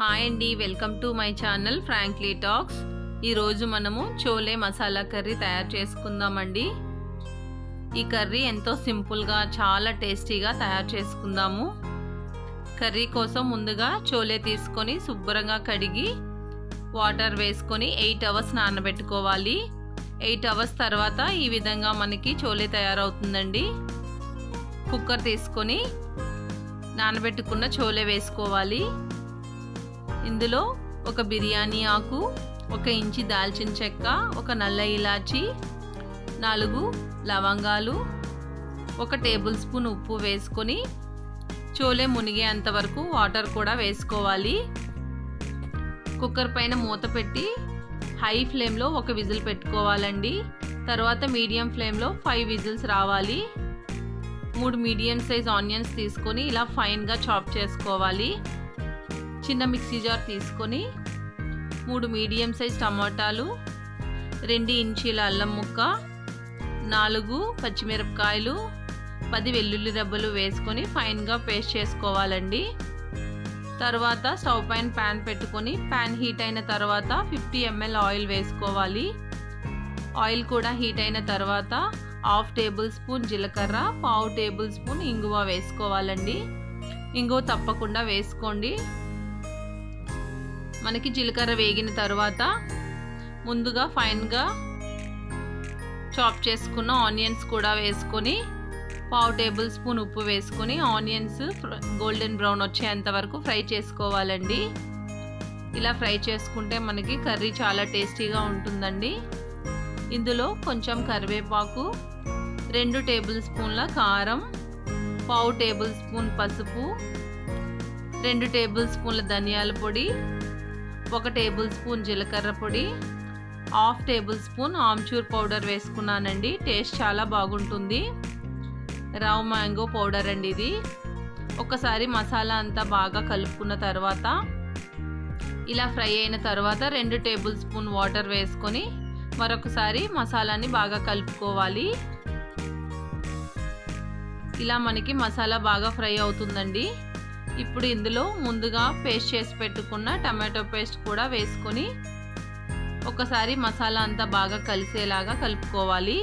Hi అండి welcome to my channel frankly talks. ఈరోజు మనము చోలే మసాలా కర్రీ తయారు చేసుకుందామండి. ఈ కర్రీ ఎంతో సింపుల్గా చాలా టేస్టీగా తయారు చేసుకుందాము. కర్రీ కోసం ముందుగా చోలే తీసుకొని శుభ్రంగా కడిగి వాటర్ వేసుకొని ఎయిట్ అవర్స్ నానబెట్టుకోవాలి. ఎయిట్ అవర్స్ తర్వాత ఈ విధంగా మనకి చోలే తయారవుతుందండి. కుక్కర్ తీసుకొని నానబెట్టుకున్న చోలే వేసుకోవాలి. ఇందులో ఒక బిర్యానీ ఆకు ఒక ఇంచి దాల్చిన చెక్క ఒక నల్ల ఇలాచి నాలుగు లవంగాలు ఒక టేబుల్ స్పూన్ ఉప్పు వేసుకొని చోలే మునిగేంత వరకు వాటర్ కూడా వేసుకోవాలి. కుక్కర్ పైన మూత పెట్టి హై ఫ్లేమ్లో ఒక విజిల్ పెట్టుకోవాలండి. తర్వాత మీడియం ఫ్లేమ్లో ఫైవ్ విజిల్స్ రావాలి. మూడు మీడియం సైజ్ ఆనియన్స్ తీసుకొని ఇలా ఫైన్గా చాప్ చేసుకోవాలి. చిన్న మిక్సీ జార్ తీసుకొని మూడు మీడియం సైజ్ టమాటాలు రెండు ఇంచీల అల్లం ముక్క నాలుగు పచ్చిమిరపకాయలు పది వెల్లుల్లి రెబ్బలు వేసుకొని ఫైన్గా పేస్ట్ చేసుకోవాలండి. తర్వాత స్టవ్ పైన ప్యాన్ పెట్టుకొని ప్యాన్ హీట్ అయిన తర్వాత ఫిఫ్టీ ఎంఎల్ ఆయిల్ వేసుకోవాలి. ఆయిల్ కూడా హీట్ అయిన తర్వాత హాఫ్ టేబుల్ స్పూన్ జీలకర్ర పావు టేబుల్ స్పూన్ ఇంగువ వేసుకోవాలండి. ఇంగువ తప్పకుండా వేసుకోండి. మనకి జీలకర్ర వేగిన తర్వాత ముందుగా ఫైన్గా చాప్ చేసుకున్న ఆనియన్స్ కూడా వేసుకొని పావు టేబుల్ స్పూన్ ఉప్పు వేసుకొని ఆనియన్స్ గోల్డెన్ బ్రౌన్ వచ్చేంత వరకు ఫ్రై చేసుకోవాలండి. ఇలా ఫ్రై చేసుకుంటే మనకి కర్రీ చాలా టేస్టీగా ఉంటుందండి. ఇందులో కొంచెం కరివేపాకు రెండు టేబుల్ స్పూన్ల కారం పావు టేబుల్ స్పూన్ పసుపు రెండు టేబుల్ స్పూన్ల ధనియాల పొడి ఒక టేబుల్ స్పూన్ జీలకర్ర పొడి half tablespoon amchur powder వేసుకున్నానండి. టేస్ట్ చాలా బాగుంటుంది. రావ్ మ్యాంగో పౌడర్ అండి ఇది. ఒకసారి మసాలా అంతా బాగా కలుపుకున్న తర్వాత ఇలా ఫ్రై అయిన తర్వాత రెండు టేబుల్ స్పూన్ వాటర్ వేసుకొని మరొకసారి మసాలాని బాగా కలుపుకోవాలి. ఇలా మనకి మసాలా బాగా ఫ్రై అవుతుందండి. ఇప్పుడు ఇందులో ముందుగా పేస్ట్ చేసి పెట్టుకున్న టమాటో పేస్ట్ కూడా వేసుకొని ఒకసారి మసాలా అంతా బాగా కలిసేలాగా కలుపుకోవాలి.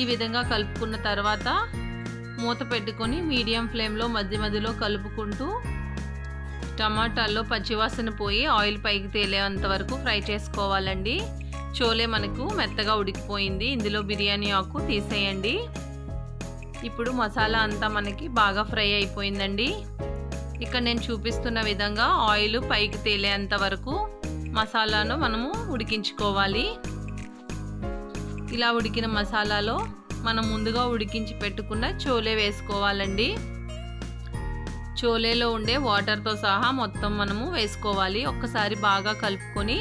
ఈ విధంగా కలుపుకున్న తర్వాత మూత పెట్టుకొని మీడియం ఫ్లేమ్లో మధ్య మధ్యలో కలుపుకుంటూ టమాటాల్లో పచ్చివాసన పోయి ఆయిల్ పైకి తేలేంత వరకు ఫ్రై చేసుకోవాలండి. చోలే మనకు మెత్తగా ఉడికిపోయింది. ఇందులో బిర్యానీ ఆకు తీసేయండి. ఇప్పుడు మసాలా అంతా మనకి బాగా ఫ్రై అయిపోయిందండి. ఇక్కడ నేను చూపిస్తున్న విధంగా ఆయిల్ పైకి తేలేంత వరకు మసాలాను మనము ఉడికించుకోవాలి. ఇలా ఉడికిన మసాలాలో మనం ముందుగా ఉడికించి పెట్టుకున్న చోలే వేసుకోవాలండి. చోలేలో ఉండే వాటర్తో సహా మొత్తం మనము వేసుకోవాలి. ఒక్కసారి బాగా కలుపుకొని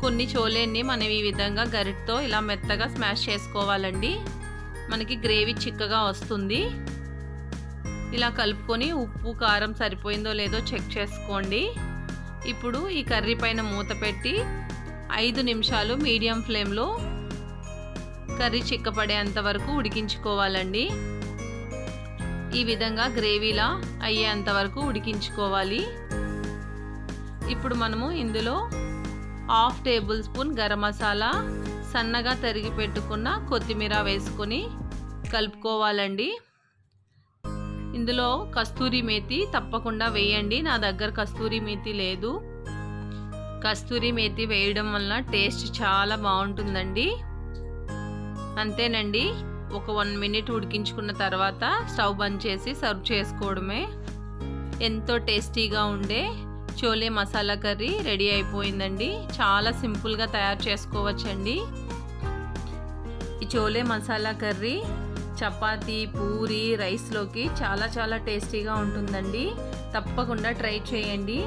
కొన్ని చోలేని మనం ఈ విధంగా గరిటతో ఇలా మెత్తగా స్మాష్ చేసుకోవాలండి. మనకి గ్రేవీ చిక్కగా వస్తుంది. ఇలా కలుపుకొని ఉప్పు కారం సరిపోయిందో లేదో చెక్ చేసుకోండి. ఇప్పుడు ఈ కర్రీ పైన మూత పెట్టి ఐదు నిమిషాలు మీడియం ఫ్లేమ్లో కర్రీ చిక్కపడేంత వరకు ఉడికించుకోవాలండి. ఈ విధంగా గ్రేవీలా అయ్యేంత వరకు ఉడికించుకోవాలి. ఇప్పుడు మనము ఇందులో half tablespoon garam masala సన్నగా తరిగి పెట్టుకున్న కొత్తిమీర వేసుకొని కలుపుకోవాలండి. ఇందులో కస్తూరి మేతి తప్పకుండా వేయండి. నా దగ్గర కస్తూరి మేతి లేదు. కస్తూరి మేతి వేయడం వలన టేస్ట్ చాలా బాగుంటుందండి. అంతేనండి ఒక వన్ మినిట్ ఉడికించుకున్న తర్వాత స్టవ్ బంద్ చేసి సర్వ్ చేసుకోవడమే. ఎంతో టేస్టీగా ఉండే చోలే మసాలా కర్రీ రెడీ అయిపోయిందండి. చాలా సింపుల్గా తయారు చేసుకోవచ్చండి. ఈ చోలే మసాలా కర్రీ చపాతి పూరి రైస్లోకి చాలా చాలా టేస్టీగా ఉంటుందండి. తప్పకుండా ట్రై చేయండి.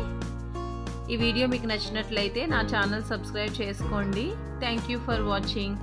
ఈ వీడియో మీకు నచ్చినట్లయితే నా ఛానల్ సబ్స్క్రైబ్ చేసుకోండి. Thank you for watching